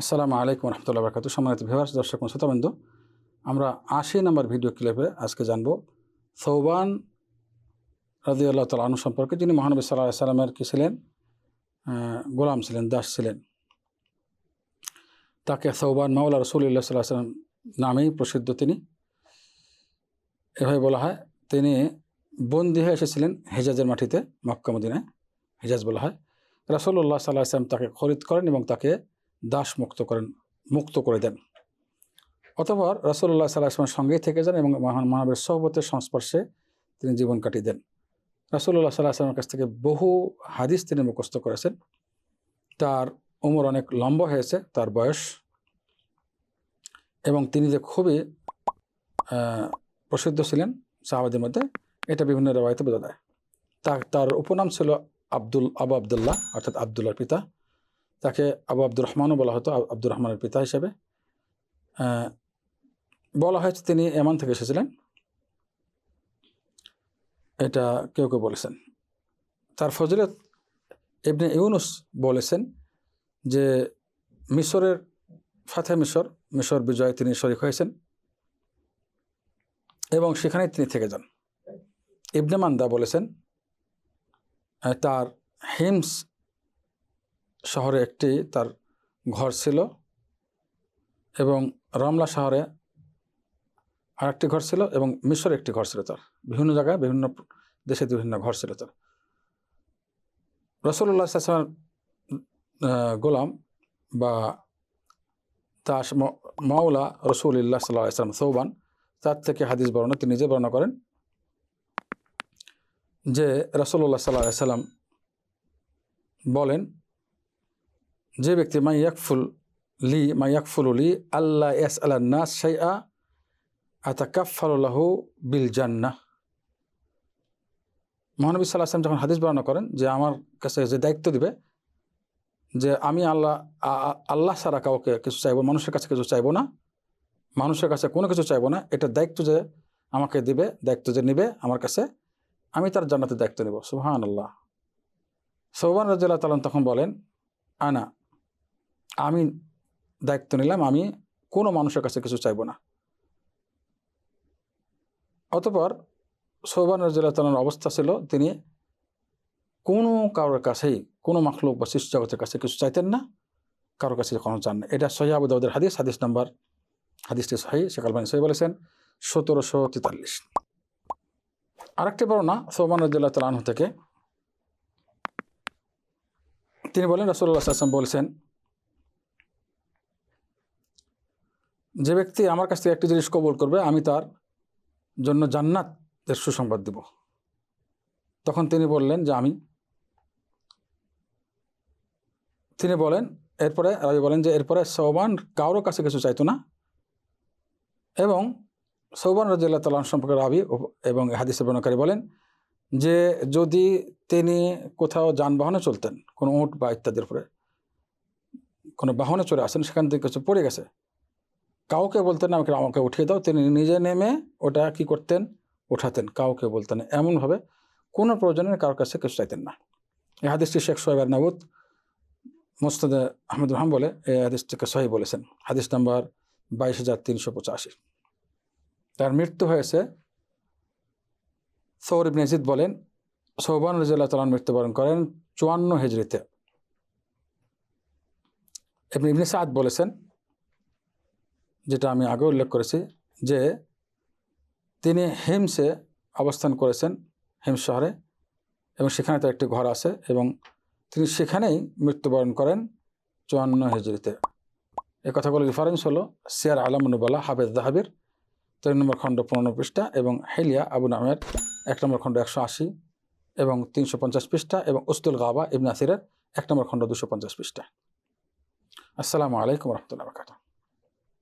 আসসালামু আলাইকুম রহমতুল্লাহ বরকাত। সম্মানিত ভিউয়ার্স দর্শক ও শ্রোতাবৃন্দ, আমরা আশি নম্বর ভিডিও ক্লিপে আজকে জানব সৌবান রাজি আল্লাহ আনু সম্পর্কে, যিনি মহানবী সাল্লাহ সাল্লামের কি ছিলেন? গোলাম ছিলেন, দাস ছিলেন। তাকে সৌবান মাওলা রসুল্লাহ সাল্লাহ সাল্লাম নামেই প্রসিদ্ধ তিনি। এভাবে বলা হয়, তিনি বন্দী হয়ে এসেছিলেন হেজাজের মাটিতে, মক্কা মদিনায়। হেজাজ বলা হয়। রাসুল্লাহ সাল্লাহ আসলাম তাকে খরিদ করেন এবং তাকে দাস মুক্ত করেন, মুক্ত করে দেন। অতপর রাসুল্লাহ সাল্লাহ আসলামের সঙ্গেই থেকে যান এবং মহান মানবের সহবতের সংস্পর্শে তিনি জীবন কাটিয়ে দেন। রাসুল্লাহ সাল্লাহ আসলামের কাছ থেকে বহু হাদিস তিনি মুখস্থ করেছেন। তার উমর অনেক লম্বা হয়েছে, তার বয়স। এবং তিনি যে খুবই প্রসিদ্ধ ছিলেন সাহাবাদের মধ্যে, এটা বিভিন্ন রেওয়ায়তে বোঝা যায়। তার উপনাম ছিল আব্দুল, আবু আবদুল্লাহ, অর্থাৎ আবদুল্লাহর পিতা। তাকে আবু আব্দুর রহমানও বলা হতো আব্দুর রহমানের পিতা হিসেবে। বলা হয়েছে তিনি এমন থেকে এসেছিলেন। এটা কেউ কেউ বলেছেন। তার ফজিলত ইবনে ইউনুস বলেছেন যে মিশরের ফাতে মিশর মিশর বিজয়ে তিনি শরিক হয়েছেন এবং সেখানেই তিনি থেকে যান। ইবনে মান্দা বলেছেন তার হিমস শহরে একটি তার ঘর ছিল এবং রমলা শহরে আরেকটি ঘর ছিল এবং মিশরে একটি ঘর ছিল তার। বিভিন্ন জায়গায় বিভিন্ন দেশে বিভিন্ন ঘর ছিল তার। রসুল্লাহ গোলাম বা ম- মাওলা রসুল্লাহ সাল্লাহ আসলাম সৌবান, তার থেকে হাদিস বর্ণনা, তিনি নিজে বর্ণনা করেন যে রসুল্লাহ সাল্লাহ সাল্লাম বলেন যে ব্যক্তি মাই ইয়াকফুল লি মাই ইয়াকফুল লি আল্লাহ এস আল্লাহ নাস শাইআ আতাকাফালুল্লাহু বিল জান্নাহ। মহানবী সাল্লাহ আসলাম যখন হাদিস বর্ণনা করেন যে আমার কাছে যে দায়িত্ব দিবে, যে আমি আল্লাহ আল্লাহ ছাড়া কাউকে কিছু চাইব, মানুষের কাছে কিছু চাইব না, মানুষের কাছে কোনো কিছু চাইব না, এটা দায়িত্ব যে আমাকে দিবে, দায়িত্ব যে নিবে আমার কাছে, আমি তার জান্নাতের দায়িত্ব নেব। সুহান আল্লাহ সৌবান রাজিয়াল্লাহ তালাম তখন বলেন, আনা আমি দায়িত্ব নিলাম, আমি কোনো মানুষের কাছে কিছু চাইব না। অতপর সৌবান রাজিয়াল্লাহ তালার অবস্থা ছিল, তিনি কোনো কারোর কাছেই, কোনো মাখলুক বা শিশু জগতের কাছে কিছু চাইতেন না, কারোর কাছে কখনো চান না। এটা সহি আবু দাউদের হাদিস হাদিস নাম্বার, হাদিসটি সহি শেখ আলবানী সহি বলেছেন, সতেরোশো তেতাল্লিশ। আরেকটি বর্ণনা সৌবান রাজিয়াল্লাহ তালাহ থেকে। তিনি বলেন রাসুল্লাহ আসলাম বলছেন যে ব্যক্তি আমার কাছ থেকে একটি জিনিস কবল করবে, আমি তার জন্য জান্নাতের সুসংবাদ দিব। তখন তিনি বললেন যে আমি, তিনি বলেন, এরপরে রাবি বলেন যে এরপরে সৌবান কারোর কাছে কিছু চাইতো না এবং সৌবান রাজিয়াল্লাহ তালাম সম্পর্কে রাবি এবং হাদিসের বর্ণকারী বলেন যে যদি তিনি কোথাও যানবাহনে চলতেন, কোনো উঁট বা ইত্যাদির উপরে, কোনো বাহনে চলে আসেন, সেখান থেকে কিছু পড়ে গেছে কাউকে বলতেন না, আমাকে আমাকে উঠিয়ে দাও। তিনি নিজে নেমে ওটা কি করতেন? ওঠাতেন কাউকে বলতেন। এমনভাবে কোনো প্রয়োজনে কারোর কাছে কিছু চাইতেন না। এই হাদিসটি শেখ সোহেব নাবুদ মোস্তাদ আহমেদ রহমান বলে, এই হাদিসটিকে সহি বলেছেন। হাদিস নাম্বার বাইশ হাজার তিনশো পঁচাশি। তার মৃত্যু হয়েছে, সৌর ইবনে বলেন, সৌবান রাজিয়াল্লাহ তালান মৃত্যুবরণ করেন চুয়ান্ন হেজরিতে। এবং ইবনে সাদ বলেছেন যেটা আমি আগে উল্লেখ করেছি, যে তিনি হিমসে অবস্থান করেছেন, হিমস শহরে, এবং সেখানে তার একটি ঘর আছে, এবং তিনি সেখানেই মৃত্যুবরণ করেন চুয়ান্ন হেজরিতে এই কথাগুলো রেফারেন্স হলো সিয়ার আলমনুবালা হাফেজ দাহাবির, তিন নম্বর খণ্ড পনেরো পৃষ্ঠা, এবং হেলিয়া আবু নামের এক নম্বর খণ্ড একশো আশি, এবং তিনশো পঞ্চাশ পৃষ্ঠা, এবং উস্তুল গাবা ইবনাসিরের এক নম্বর খণ্ড দুশো পঞ্চাশ পৃষ্ঠা। আসসালামু আলাইকুম রহমতুল্লাহ বাকাত